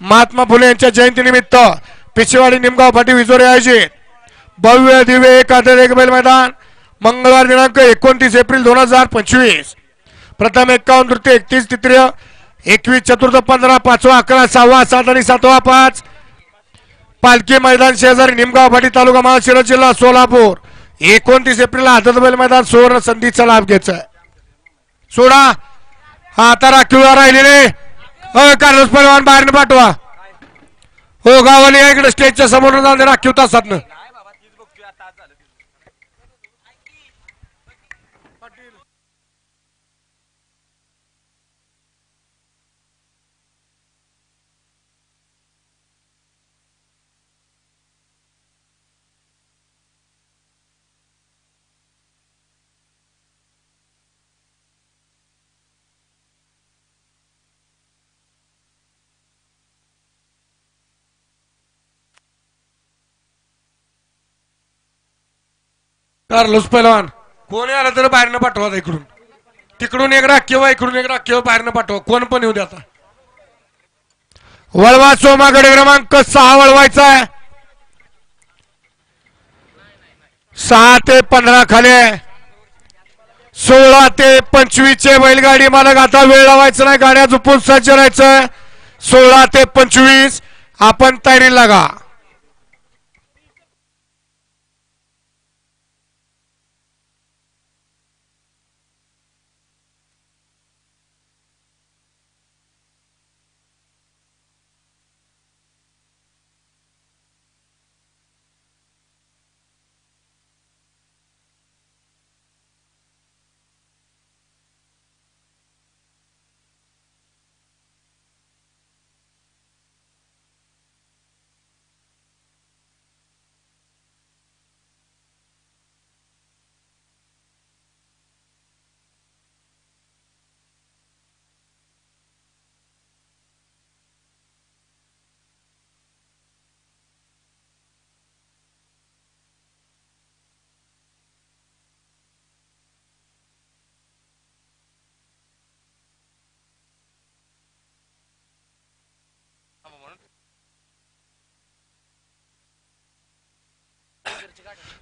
महात्मा फुले यांच्या जयंतीनिमित्त पिशेवाडी निमगाव फाटी विजोरे आयोजित भव्य दिव्य एक आदर एक बैल मैदान मंगळवार दिनांक एकोणतीस एप्रिल दोन हजार पंचवीस. प्रथम एक्कावन्न तृतीय एकतीस तृतीय एकवीस चतुर्थ पंधरा पाचवा अकरा सहावा सात आणि सातवा पाच. पालखी मैदान शेजारी निमगाव फाटी तालुका महाशिरा जिल्हा सोलापूर. एकोणतीस एप्रिल आदत बैल मैदान सुवर्ण संधीचा लाभ घ्यायचा आहे. सोडा. हा आता राखीव राहिलेले. हो कार्लोस पलवान बाहेरनं पाठवा. हो गावाने इकडे स्टेजच्या समोर जाऊन राखीव तासातनं. कार्लोस पैलवान कोणी आलं तर बाहेरनं पाठवा इकडून. तिकडून एक राखेवा इकडून एक राखेवा बाहेरनं पाठवा. कोण पण येऊ द्या आता. वळवा सोमाकडे क्रमांक सहा वळवायचा आहे. सहा ते पंधरा खाली आहे. सोळा ते पंचवीस चे बैलगाडी मालक आता वेळ लावायचं नाही गाड्या झुपून सज्ज राहायचं सोळा ते पंचवीस आपण तयारी लागा.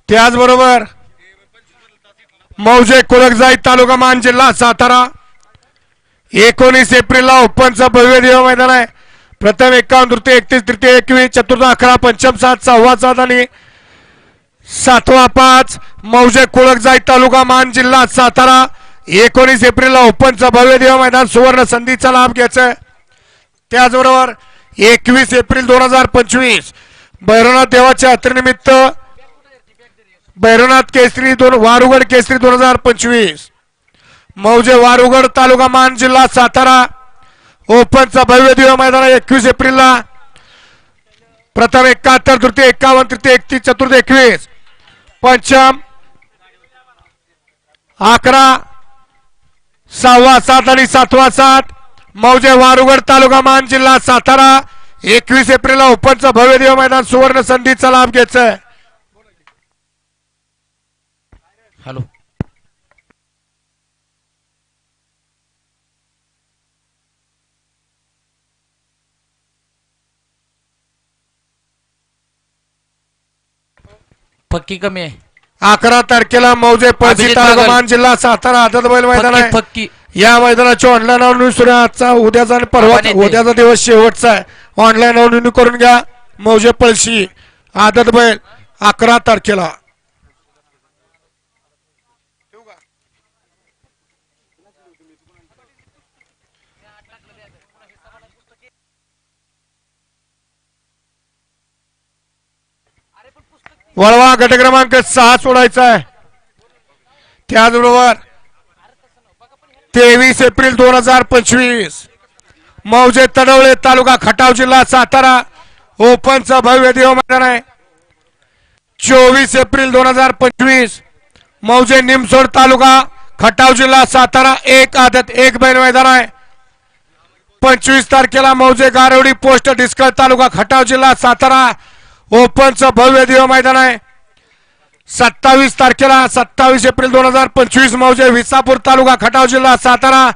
त्याचबरोबर मौजे कुलकजाई तालुका मान जिल्हा सातारा. एकोणीस एप्रिलला ओपनचा भव्य देव मैदान आहे. प्रथम एकावन्न तृतीय एकतीस तृतीय एकवीस चतुर्थ अकरा पंचम सात सहावा सात आणि सातवा पाच मौजे कुळकजाई तालुका मान जिल्हा सातारा. एकोणीस एप्रिलला ओपनचा भव्य देव मैदान सुवर्ण संधीचा लाभ घ्यायचा त्याचबरोबर एकवीस एप्रिल दोन हजार पंचवीस भैरवनाथ देवाच्या यात्रेनिमित्त भैरवनाथ केसरी दोन वारुगड केसरी दोन हजार पंचवीस. मौजे वारुगड तालुका मान जिल्हा सातारा. ओपनचा भव्य दिव मैदान एकवीस एप्रिलला. प्रथम एकाहत्तर तृतीय एकावन्न तृतीय एकतीस चतुर्थ एकवीस. पंचम अकरा सहावा सात आणि सातवा सात. मौजे वारुगड तालुका मान जिल्हा सातारा. एकवीस एप्रिलला ओपनचा भव्य दिव मैदान सुवर्ण संधीचा लाभ घ्यायचा आहे हॅलो. पक्की कमी आहे. अकरा तारखेला मौजे पळशी अभिजित तालुका. मान जिल्हा सातारा आदत बैल मैदान पक्की आहे. पक्की या मैदानाची ऑनलाईन नोंदणी सुरू आहे आजचा उद्याचा आणि परवा आपण येते. उद्याचा दिवस शेवटचा आहे. ऑनलाईन नोंदणी करून घ्या. मौजे पळशी आदत बैल अकरा तारखेला. वळवा गट क्रमांक सहा सोडायचा आहे. त्याचबरोबर तेवीस एप्रिल दोन हजार पंचवीस मौजे तडवळे तालुका खटाव जिल्हा सातारा ओपनचा भव्य देव मैदान आहे. चोवीस एप्रिल दोन हजार पंचवीस मौजे निमसोड तालुका खटाव जिल्हा सातारा एक आदत एक बैल मैदान आहे. पंचवीस तारखेला मौजे गारवडी पोस्ट डिस्कळ तालुका खटाव जिल्हा सातारा ओपनचं भव्य दिव मैदान आहे. सत्तावीस तारखेला सत्तावीस एप्रिल दोन हजार पंचवीस मौजे विसापूर तालुका खटाव जिल्हा सातारा.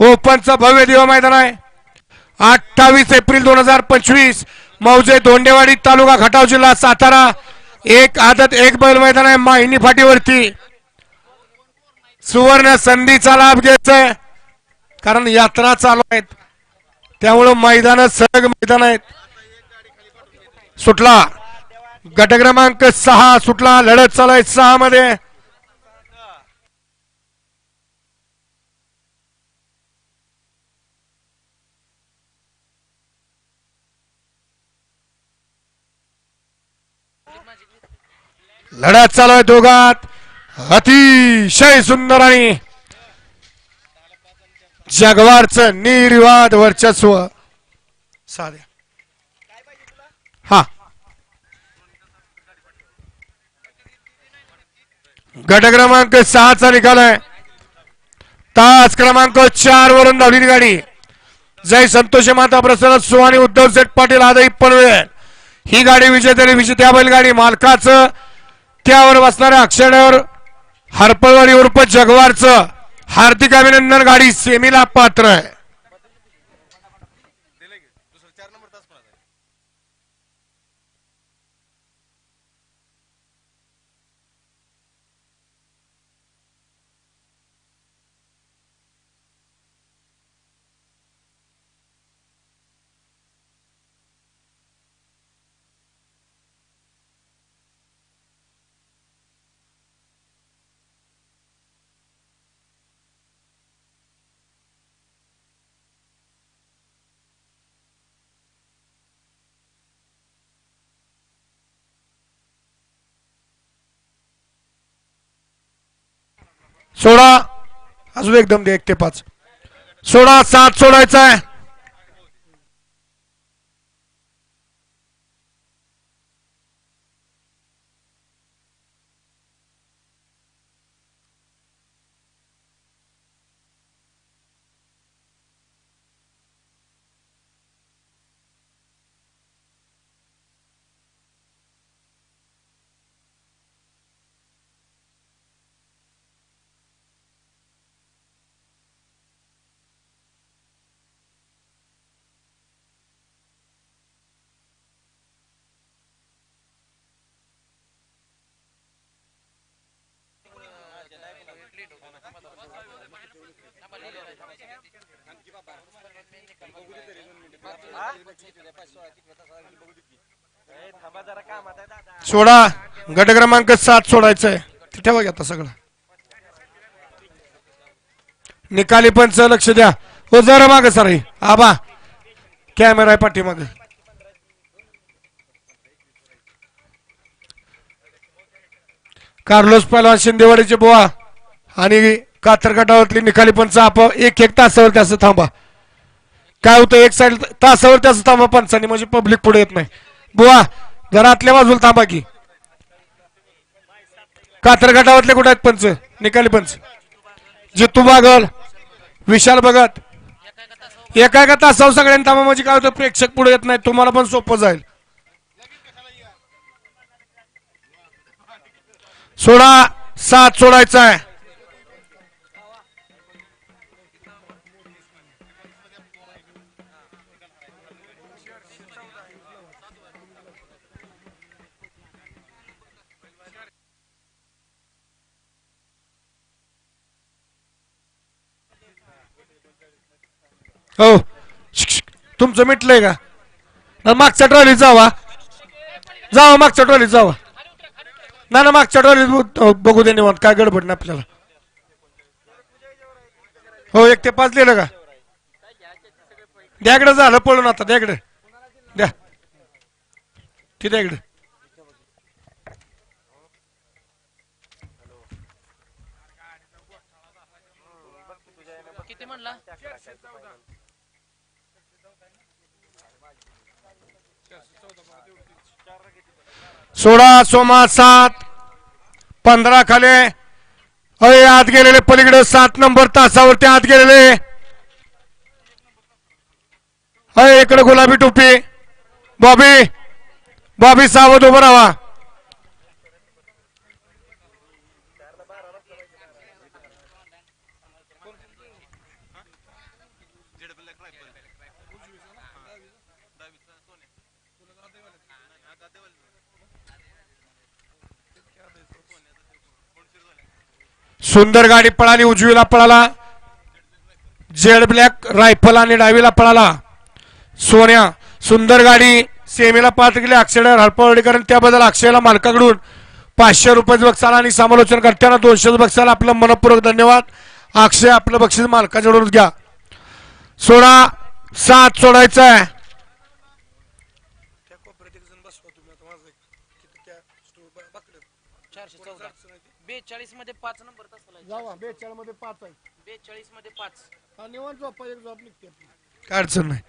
ओपनचं भव्य दिव मैदान आहे. अठ्ठावीस एप्रिल दोन हजार पंचवीस मौजे धोंडेवाडी तालुका खटाव जिल्हा सातारा. एक आदत एक बैल मैदान आहे माहिनी फाटीवरती. सुवर्ण संधीचा लाभ घ्यायचा कारण यात्रा चालू आहेत. त्यामुळं मैदान सलग मैदान आहेत. सुटला. गट क्रमांक सहा सुटला. लढत चालू आहे सहा मध्ये लढत चालू आहे दोघात. अतिशय सुंदर आणि जगवारचं निर्वाद वर्चस्व. साध्या हा गट क्रमांक सहाचा निकाल आहे. तास क्रमांक चार वरून धावलेली गाडी जय संतोष माता प्रसन्न सुहानी उद्धव सेठ पाटील आदई पनवेल. ही गाडी विजेते विजेत्या बैलगाडी मालकाचं. त्यावर बसणाऱ्या अक्षरावर हरपळवाडी उर्फ जगवारचं. हार्दिक अभिनंदन गाडी सेमीला पात्र आहे. सोळा अजून एकदम दे एक ते पाच. सोळा सात सोडायचा आहे. सोळा गट क्रमांक सात सोडायचंय. आहे ते ठेवा घ्या आता सगळं. निकाली पंच लक्ष द्या. हो जरा माग सर. आबा. कॅमेरा आहे पाठीमाग. कार्लोस पहलवान शिंदेवाडीचे बुवा आणि कातर गटावरतली निकाली पंच आप एक एक तासावर त्याचं थांबा. काय होतं एक साईड तासावर त्याचं थांबा पंचानी म्हणजे पब्लिक पुढे येत नाही. बुवा जरा आतल्या बाजूला थांबा की. कातर गटावरले कुठे आहेत पंच? निकाली पंच. जितू बागल विशाल भगत. एका एका तासावर सगळ्यांनी थांबा म्हणजे काय होतं प्रेक्षक पुढे येत नाही तुम्हाला पण सोपं जाईल. सोडा सात सोडायचा आहे. हो. तुमचं मिटलंय का? ना मागच्या ट्रॉलीत जावा. जावा मागच्या ट्रॉलीत जावा. ना ना मागच्या ट्रॉलीत बघ- बघू दे निवांत. काय गडबड नाही आपल्याला. हो एक ते पाच लिहिलं का? द्याकडे झालं पळून आता. द्याकडे द्या. ती द्याकडे सोळा सोमा सात पंधरा खाले. अय आत गेलेले पलीकडे सात नंबर तासावरती आत गेलेले. अय इकडे गुलाबी टोपी. बॉबी बॉबी सावध उभं राहा. सुंदर गाडी पळाली उजवीला पळाला. जेड ब्लॅक रायफल आणि डावीला पळाला. सोन्या सुंदर गाडी सेमीला पाहत केली अक्षय हरपवडीकर त्याबद्दल अक्षयला मालकाकडून पाचशे रुपये बक्षाला आणि समालोचन करताना दोनशे बक्षाला आपलं मनपूर्वक धन्यवाद. अक्षय आपलं बक्षीस मालकाजवळून घ्या. सोळा सात सोडायचा आहे बेचाळीसमध्ये पाच नंबर तसला बेचाळीसमध्ये पाच आहे. बेचाळीसमध्ये पाच काय अडचण नाही.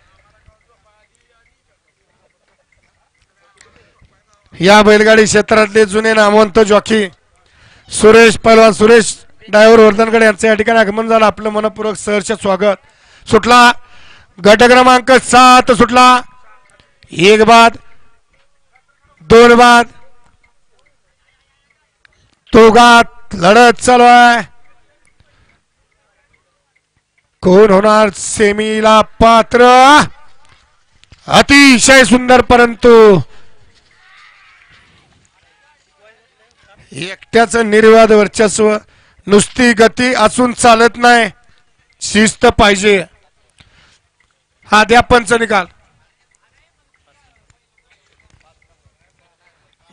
या बैलगाडी क्षेत्रातले जुने नामवंत जॉकी सुरेश पहलवान सुरेश ड्रायव्हर वर्धनकडे यांचं या ठिकाणी आगमन झालं. आपलं मनपूर्वक सहर्ष स्वागत. सुटला गट क्रमांक सात सुटला. एक बाद दोन बाद. दोघात लढत चालू आहे. कोण होणार सेमीला पात्र? अतिशय सुंदर परंतु. एकट्याच निर्वाद वर्चस्व नुसती गती असून चालत नाही. शिस्त पाहिजे. हा द्या पंच निकाल.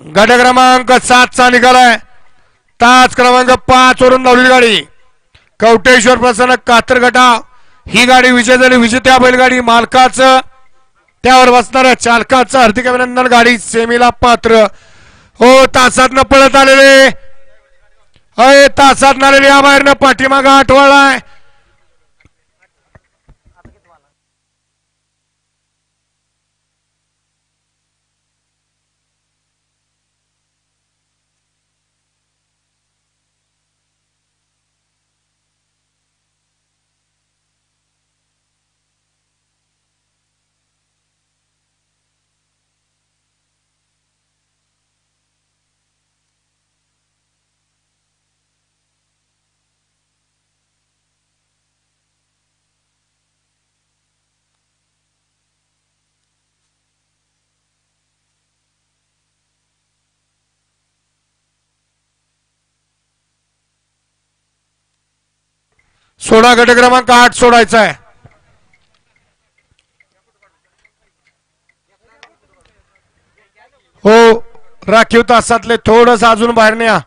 गट क्रमांक सातचा निकाल आहे. तास क्रमांक पाच वरून धावलेली गाडी. कवटेश्वर प्रसन्न कातर गटा. ही गाडी विजय झाली. विजेत्या बैलगाडी मालकाचं. त्यावर बसणाऱ्या चालकाचं हार्दिक अभिनंदन. गाडी सेमीला पात्र. हो तासात न पळत आलेले. अय तासात आलेले या बाहेरनं पाठीमागं आहे सोळा गट क्रमांक आठ सोडायचा आहे. हो राखीव तासातले थोडस अजून बाहेर न्या.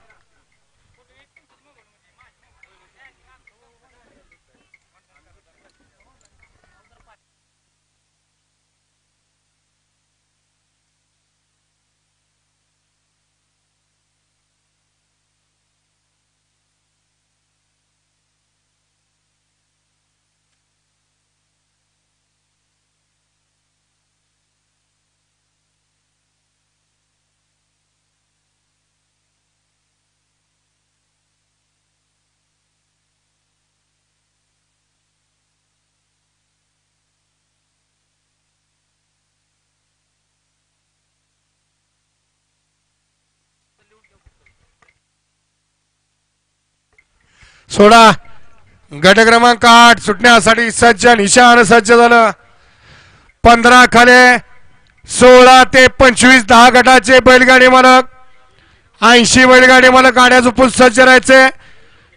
सोडा. गट क्रमांक आठ सुटण्यासाठी सज्ज निशान सज्ज झालं. पंधरा खाले सोळा ते पंचवीस दहा गटाचे बैलगाडी मालक. ऐंशी बैलगाडी मालक गाड्या झोपून सज्ज राहायचे.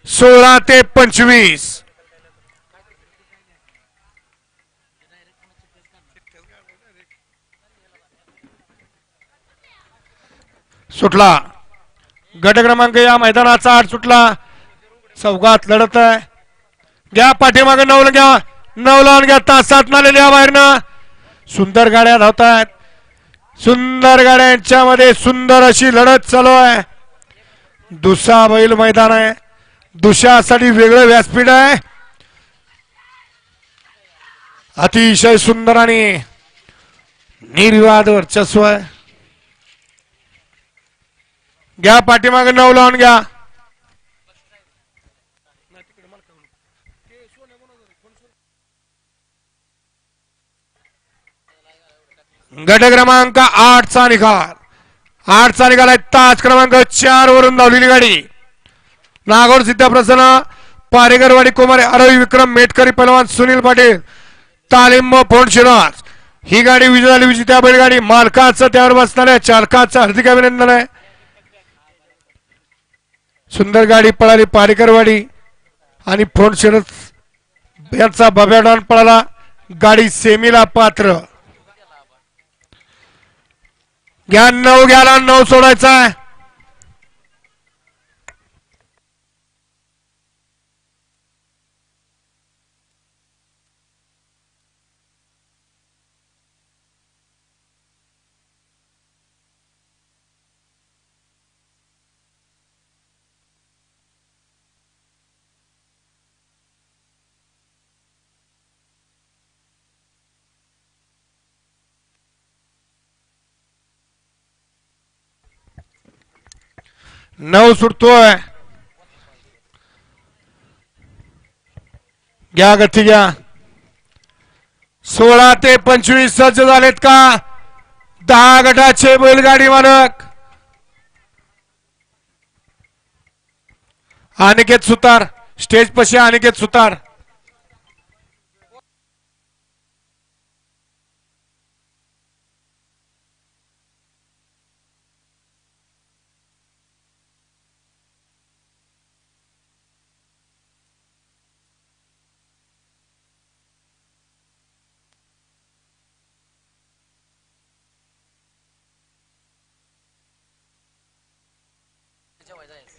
सोळा ते पंचवीस. सुटला. गट क्रमांक या मैदानाचा आठ सुटला. चौघात लढत आहे. घ्या पाठीमागे नवलं घ्या. नवलावून घ्या तासात नालेल्या बाहेरनं. सुंदर गाड्या धावत आहेत सुंदर गाड्यांच्या मध्ये सुंदर अशी लढत चालू आहे. दुसरा बैल मैदान आहे. दुसऱ्यासाठी वेगळं व्यासपीठ आहे. अतिशय सुंदर आणि निर्वाद वर्चस्व आहे. घ्या पाठीमागे नऊ लावून घ्या. गट क्रमांक आठचा निकाल. आठचा निकाल आहे. ताज क्रमांक चार वरून धावलेली गाडी. नागोर सिद्ध प्रसन्न पारेकरवाडी कुमार अरवी विक्रम मेटकरी पलवान सुनील पाटील तालिम फोन शिराज. ही गाडी विजय झाली. विजेत्या बैलगाडी मालकाचं त्यावर बसणाऱ्या चालकाचं हार्दिक अभिनंदन आहे. सुंदर गाडी पळाली पारेकरवाडी आणि फोन शरद यांचा बब्याडॉन पळाला. गाडी सेमीला पात्र. घ्या नऊ घ्याला नऊ सोडायचा नऊ सुटतोय घ्या गती घ्या सोळा ते पंचवीस सज्ज झालेत का? दहा गटाचे बैलगाडी मालक. अनिकेत सुतार. स्टेज पशी अनिकेत सुतार.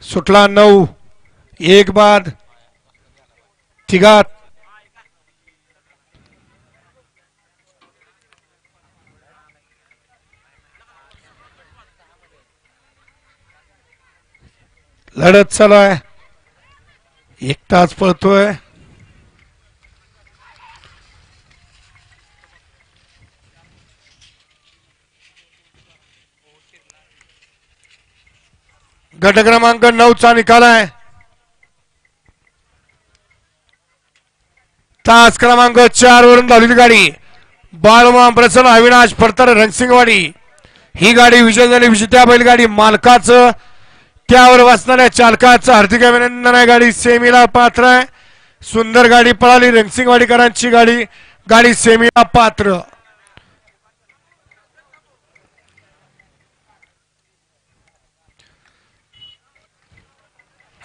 सुटला नऊ एक बाद तिघात. लढत चालू आहे. एक तास पळतोय. गट क्रमांक नऊचा निकाल आहे. तास क्रमांक चार वरून धावलेली गाडी. बाळमा प्रसन्न अविनाश फडतर रणसिंगवाडी ही गाडी विजय झाली विजेत्या बैलगाडी मालकाचं. त्यावर वाचणाऱ्या चालकाचं हार्दिक अभिनंदन आहे. गाडी सेमीला पात्र आहे. सुंदर गाडी पळाली. रणसिंगवाडीकरांची गाडी. गाडी सेमीला पात्र.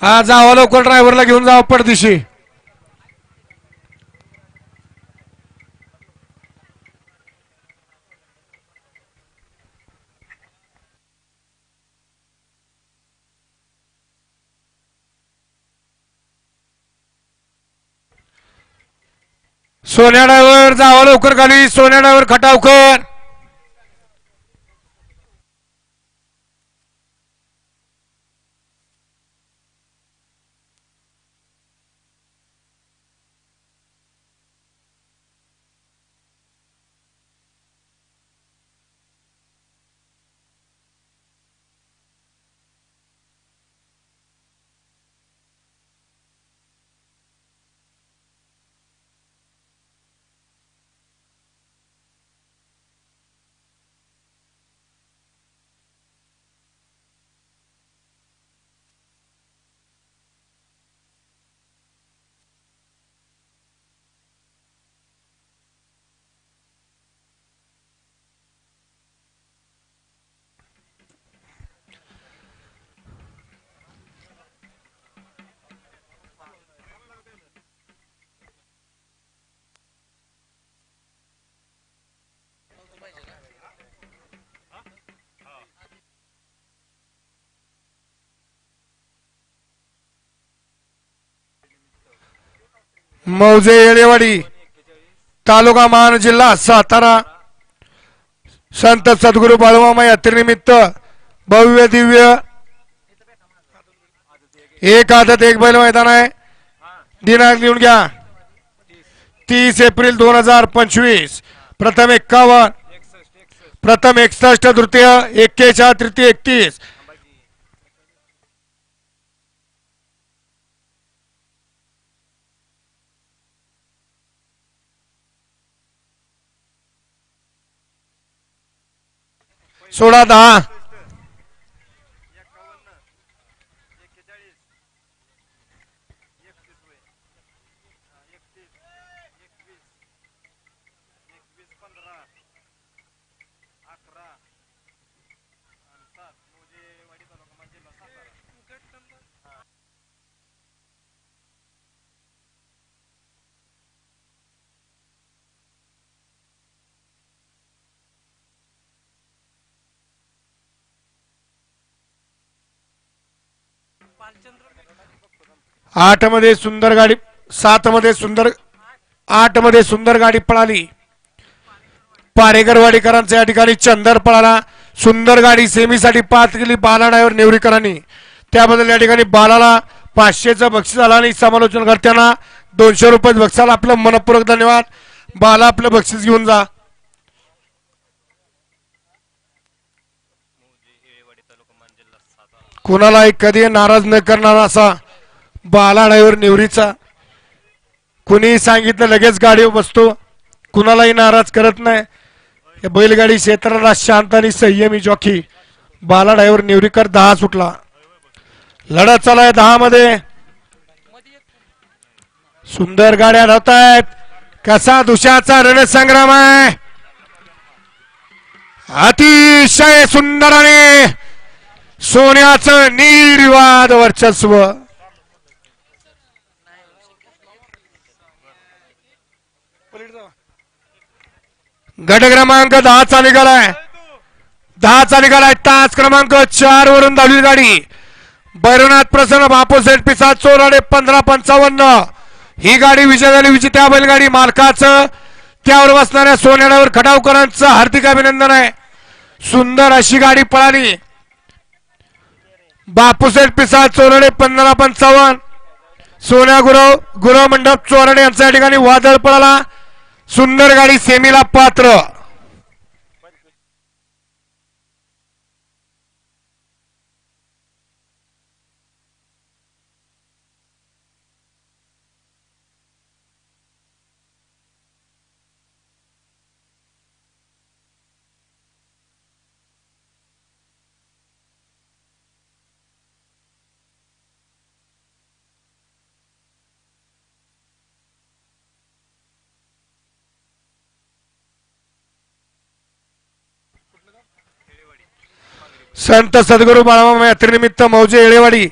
हा जावा लवकर ड्रायव्हरला घेऊन जावं पडदिशी सोन्या ड्रायव्हर जावा लवकर खाली सोन्या ड्रायव्हर खटावकर मौजे येळेवाडी तालुका महान जिल्हा सातारा. संत सद्गुरू बाळूमामा यात्रेनिमित्त भव्य दिव्य एक आदत एक बैल मैदान आहे. दिनांक लिहून घ्या. तीस एप्रिल दोन हजार पंचवीस प्रथम एक्कावन्न प्रथम एकसष्ट तृतीय एक्केचाळ तृतीय एकतीस. सोळा दहा. आठमध्ये सुंदर गाडी सात मध्ये सुंदर आठमध्ये सुंदर गाडी पळाली. पारेकरवाडीकरांचा या ठिकाणी चंदर पळाला. सुंदर गाडी सेमीसाठी पाच गेली बाला ड्रायव्हर नेवरीकरांनी. त्याबद्दल या ठिकाणी बालाला पाचशेचं बक्षीस आला आणि समालोचन करताना दोनशे रुपये बक्षाला आपलं मनपूर्वक धन्यवाद. बाला आपलं बक्षीस घेऊन जा. कुणालाही कधी नाराज न करणारा असा बाला ड्रायव्हर निवरीचा कुणी सांगितलं लगेच गाडीवर बसतो. कुणालाही नाराज करत नाही. या बैलगाडी क्षेत्राला शांत आणि संयमी जॉकी. बाला ड्रायव्हर निवरीकर दहा सुटला. लढत चालू आहे दहा मध्ये सुंदर गाड्या धावत आहेत. कसा दुशाचा रणसंग्राम आहे. अतिशय सुंदर आणि सोन्याचं निर्वाद वर्चस्व. गट क्रमांक दहाचा निघालाय. दहाचा निघालाय. तास क्रमांक चार वरून दहावी गाडी. भैरवनाथ प्रसन्न बापूसेठ पिसा चोराडे पंधरा पंचावन्न. ही गाडी विजय झाली विजेत्या बैलगाडी मालकाचं. त्यावर बसणाऱ्या सोन्याड्यावर खटावकरांचं हार्दिक अभिनंदन आहे. सुंदर अशी गाडी पळाली. बापूसेठ पिसाळ चोरडे पंधरा पंचावन्न सोन्या गुरव गुरव मंडप चोरडे यांच्या ठिकाणी वादळ पळाला. सुंदर गाडी सेमीला पात्र. संत सद्गुरू बाळामा यात्रेनिमित्त मौजे येळेवाडी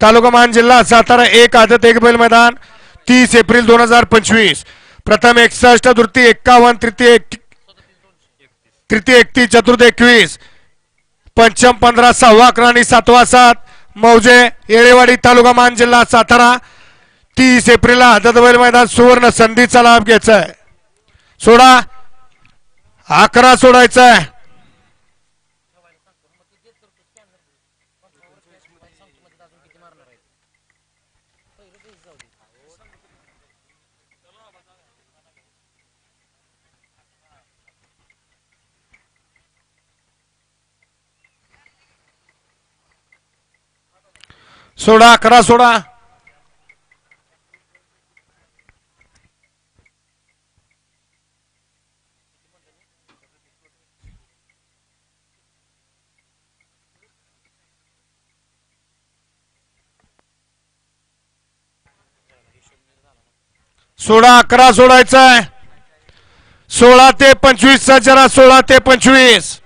तालुका मान जिल्हा सातारा एक आदत एक बैल मैदान तीस एप्रिल दोन हजार पंचवीस. प्रथम एकसष्ट तृतीय एक्कावन्न तृतीय एक तृतीय एकतीस चतुर्थ एकवीस. पंचम पंधरा सहावा अकरा आणि सातवा सात. मौजे येळेवाडी तालुका मान जिल्हा सातारा. तीस एप्रिलला आदत बैल मैदान सुवर्ण संधीचा लाभ घ्यायचा आहे. सोडा. अकरा सोडायचा आहे. सोडा अकरा सोडा. सोळा अकरा सोडायचा आहे सोळा ते पंचवीसचा जरा सोळा ते पंचवीस.